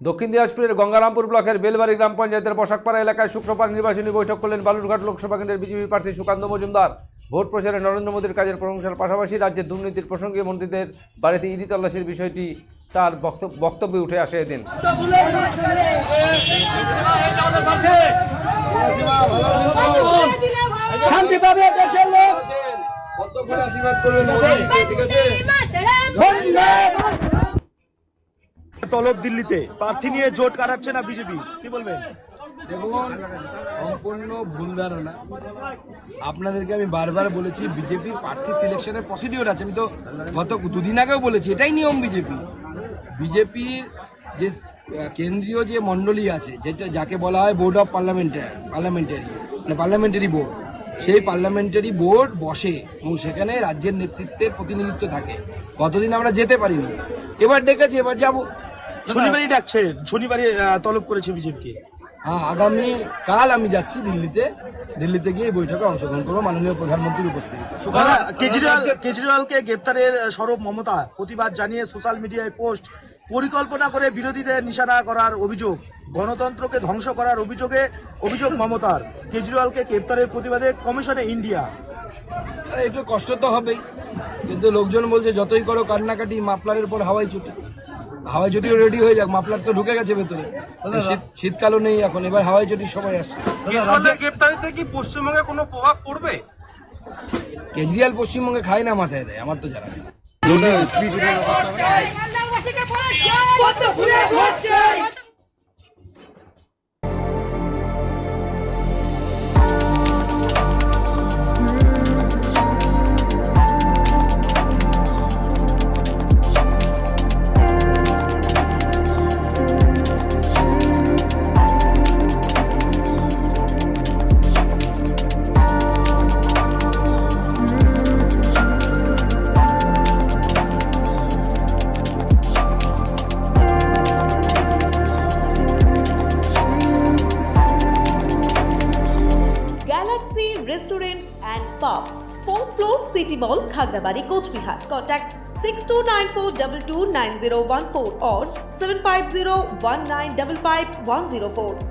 দক্ষিণ দিনাজপুরের গঙ্গারামপুর ব্লকের বেলবাড়ি গ্রাম পঞ্চায়েতের বসাকপাড়া এলাকায় শুক্রবার নির্বাচনী বৈঠক করলেন বালুরঘাট লোকসভা কেন্দ্রের বিজেপি প্রার্থী সুকান্ত মজুমদার। ভোট প্রচারে নরেন্দ্র মোদীর কাজের প্রশংসার পাশাপাশি রাজ্যের দুর্নীতির প্রসঙ্গে মন্ত্রীদের বাড়িতে ইডি তল্লাশির বিষয়টি তার বক্তব্যে উঠে আসে এদিন। শান্তি পাবে দেশের লোক। বন্দে তলব দিল্লিতে। প্রার্থী নিয়ে জোট কাটাচ্ছে না বিজেপি। কি বলবেন? দেখুন, সম্পূর্ণ ভুল ধারণা। আপনাদেরকে আমি বারবার বলেছি, বিজেপির প্রার্থী সিলেকশনের প্রসিডিওর আছে। আমি তো গত দুদিন আগেও বলেছি, এটাই নিয়ম বিজেপি। বিজেপির যে কেন্দ্রীয় যে মণ্ডলী আছে, যেটা, যাকে বলা হয় বোর্ড অফ পার্লামেন্টারি পার্লামেন্টারি মানে পার্লামেন্টারি বোর্ড সেই পার্লামেন্টারি বোর্ড বসে এবং সেখানে রাজ্যের নেতৃত্বের প্রতিনিধিত্ব থাকে। কতদিন আমরা যেতে পারিনি। এবার ডেকেছি এবার যাব। শনিবারই ডাকছে শনিবারই তলব করেছে বিজেপিকে হ্যাঁ আগামী কাল আমি যাচ্ছি দিল্লিতে। দিল্লিতে গিয়ে বৈঠকে অংশগ্রহণ করব মাননীয় প্রধানমন্ত্রীর উপস্থিতি। কেজরিওয়াল কেজরিওয়ালকে গ্রেপ্তারের স্বরূপ মমতা প্রতিবাদ জানিয়ে সোশ্যাল মিডিয়ায় পোস্ট। পরিকল্পনা করে বিরোধীদের নিশানা করার অভিযোগ গণতন্ত্রকে ধ্বংস করার অভিযোগে অভিযোগ মমতার। কেজরিওয়ালকে গ্রেপ্তারের প্রতিবাদে কমিশনে ইন্ডিয়া। একটু কষ্ট তো হবেই। কিন্তু লোকজন বলছে যতই করো কান্নাকাটি মাফলারের পর হাওয়াই ছুটি। হাওয়াই চটিও রেডি হয়ে যাক মাফলার তো ঢুকে গেছে ভেতরে। শীত শীতকালও নেই এখন এবার হাওয়াই চটির সময় আসছে। গ্রেপ্তারিতে কি পশ্চিমবঙ্গে কোনো প্রভাব পড়বে? কেজরিওয়াল পশ্চিমবঙ্গে খায় না মাথায় দেয় আমার তো জানা নেই। Restaurants and Pub, 4th floor City Mall, Khagrabari, Coachbihar. Contact 6294229014 or 750 1955 104.